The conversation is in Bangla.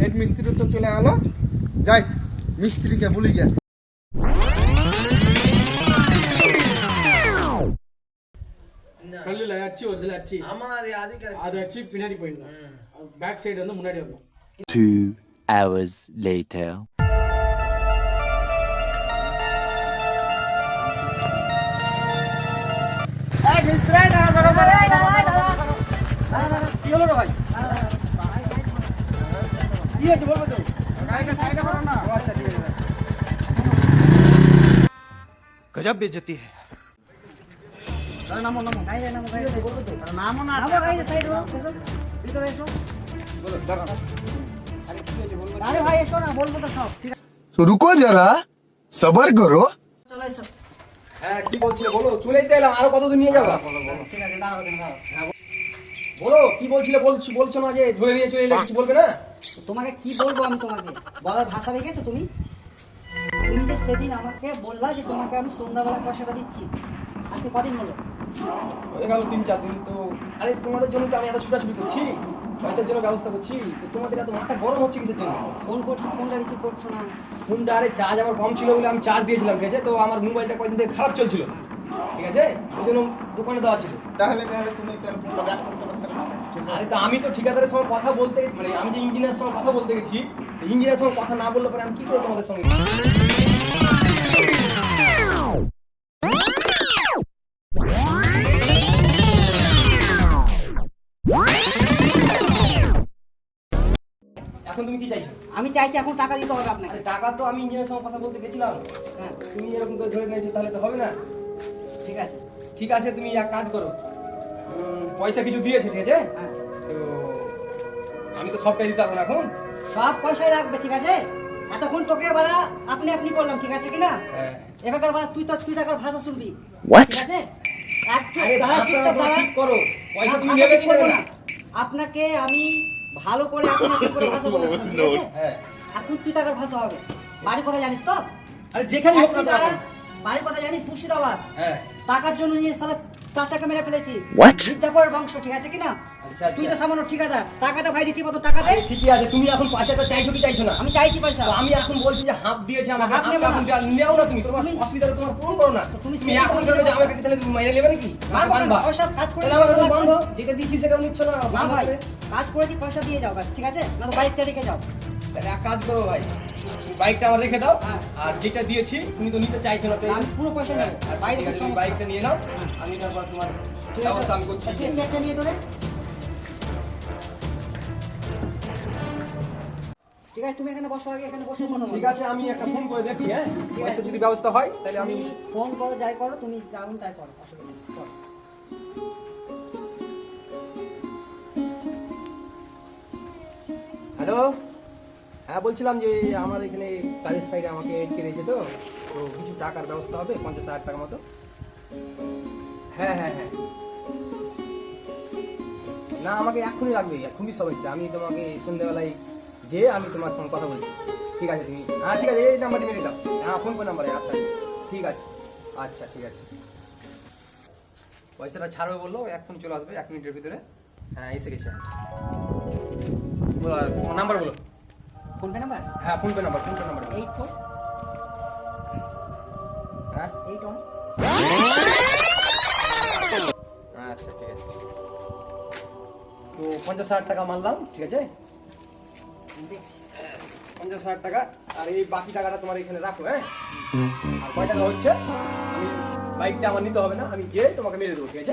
হেড মিস্ত্রি তো চলে গেল যাই মিস্ত্রিকে বলি গে கல்லுல அச்சு வருதுல அச்சு আমার அதிகாரி அது அச்சு பின்னாடி போயிடணும் பேக் சைடு வந்து முன்னாடி வரணும் Two hours later. কি হয়েছে বলব তো গাড়িটা সাইডে করো না আচ্ছা ঠিক আছে গজব বেজতি হ্যায় সাইডে আরে ভাই এসো না বলব তো সব ঠিক আছে তো রুকো যারা সবর করো চলো হ্যাঁ কি বলছিলে বলো? চলে আরও কত নিয়ে যাবা? ঠিক আছে বলো কি বলছিলে বলছো বলছো না যে ধরে নিয়ে চলে এলে কিছু বলবে না? তোমাকে কি বলব আমি তোমাকে? বলার ভাষা রেখেছো তুমি? তুমি যে সেদিন আমাকে বললা যে তোমাকে আমি সন্ধ্যাবেলা পয়সাটা দিচ্ছি। আজকে কদিন হলো? হয়ে গেল তিন চার দিন তো। আরে তোমাদের জন্য তো আমি এত ছুটাছুটি করছি। পয়সার জন্য ব্যবস্থা করছি। তো তোমাদের এত মাথা গরম হচ্ছে কিসের জন্য? ফোন করছি ফোনটা রিসিভ করছ না। ফোনটা আরে চার্জ আমার কম ছিল বলে আমি চার্জ দিয়েছিলাম ঠিক আছে? তো আমার মোবাইলটা কয়েকদিন থেকে খারাপ চলছিল? ঠিক আছে? ওই জন্য দোকানে দেওয়া ছিল। তাহলে তাহলে তুমি আরে তো আমি তো ঠিকাদারের সঙ্গে কথা বলতে মানে আমি যে ইঞ্জিনিয়ার সঙ্গে কথা বলতে গেছি ইঞ্জিনিয়ার সঙ্গে কথা না বললে পরে আমি কি করে তোমাদের সঙ্গে এখন তুমি কি চাইছো? আমি চাইছি এখন টাকা দিতে হবে আপনাকে। টাকা তো আমি ইঞ্জিনিয়ার সঙ্গে কথা বলতে গেছিলাম। হ্যাঁ। তুমি এরকম করে ধরে নিয়েছো তাহলে তো হবে না। ঠিক আছে। ঠিক আছে তুমি এক কাজ করো। পয়সা কিছু দিয়েছে ঠিক আছে? হ্যাঁ। তো আমি তো সবটাই দিতে পারব না এখন। সব পয়সাই রাখবে ঠিক আছে? এতক্ষণ তোকে বাড়া আপনি আপনি করলাম ঠিক আছে কিনা? হ্যাঁ। এবার তুই তো তুই তাকার ভাষা শুনবি। ঠিক আছে? করো। পয়সা তুমি নেবে কি না। আপনাকে আমি ভালো করে আপনি আপনি ভাষা বলে ঠিক আছে? হ্যাঁ। এখন তুই তাকার ভাষা হবে। বাড়ি কথা জানিস তো? আরে যেখানে হোক না বাড়ির কথা জানিস মুর্শিদাবাদ। হ্যাঁ। টাকার জন্য নিয়ে সালা চাচাকে মেরে ফেলেছি। What? মির্জাপুরের বংশ ঠিক আছে কিনা? আচ্ছা তুই তো আচ্ছা সামান্য ঠিকাদার টাকাটা ভাই রীতিমতো টাকা দে? আরে ঠিকই আছে তুমি এখন পয়সাটা চাইছো কি চাইছো না? আমি চাইছি পয়সা। আমি এখন বলছি যে হাফ দিয়েছে আমাকে হাফ নেব না। নেও না তুমি তোমার তুমি- অসুবিধাটা তোমার পূরণ করো না। তুমি এখন তো যে আমাকে তাহলে তুমি মেনে নেবে নাকি? বান্ধবা পয়সা কাজ করে আমার কাছে বন্ধ। যেটা দিচ্ছি সেটাও নিচ্ছ না না বন্ধ ভাই কাজ করেছি পয়সা দিয়ে যাও ব্যাস ঠিক আছে? না বাইকটা রেখে যাও। তাহলে এক কাজ করো ভাই বাইকটা আমার রেখে দাও। হ্যাঁ। আর যেটা দিয়েছি তুমি তো নিতে চাইছো না আমি পুরো পয়সা নেব। আচ্ছা, বাইরে ঠিক আছে, তুমি বাইকটা নিয়ে নাও। আমি তারপর তোমার ব্যবস্থা আমি করছি। তোরে ঠিক আছে তুমি এখানে বসো আগে এখানে বসে কথা ঠিক আছে আমি একটা ফোন করে দেখছি হ্যাঁ। পয়সা যদি ব্যবস্থা হয় তাহলে আমি ফোন করো যাই করো তুমি যাও তাই করো অসুবিধা নেই করো। হ্যালো? হ্যাঁ বলছিলাম যে আমার এখানে কাজের সাইডে আমাকে এটকে দিয়েছে তো। তো কিছু টাকার ব্যবস্থা হবে, পঞ্চাশ হাজার টাকা মতো? হ্যাঁ হ্যাঁ হ্যাঁ। না, আমাকে এখনই লাগবে খুবই সমস্যা আমি তোমাকে সন্ধ্যেবেলায় যে আমি তোমার সঙ্গে কথা বলছি। ঠিক আছে, তুমি হ্যাঁ ঠিক আছে, এই নাম্বারটি মেরে দাও। হ্যাঁ ফোন করে নাম্বারে আচ্ছা। ঠিক আছে। আচ্ছা ঠিক আছে। পয়সাটা ছাড়বে বলল এক্ষুনি চলে আসবে, এক মিনিটের ভিতরে। হ্যাঁ এসে গেছে। নাম্বার বলো। PhonePe number? হ্যাঁ PhonePe number PhonePe number. Eight four হ্যাঁ? এইট ওয়ান আচ্ছা ঠিক আছে। তো পঞ্চাশ হাজার টাকা মারলাম ঠিক আছে? পঞ্চাশ হাজার টাকা আর এই বাকি টাকাটা তোমার এখানে রাখো হ্যাঁ? আর কয় টাকা হচ্ছে? আমি বাইকটা আমার নিতে হবে না আমি যে তোমাকে মেরে দেবো ঠিক আছে?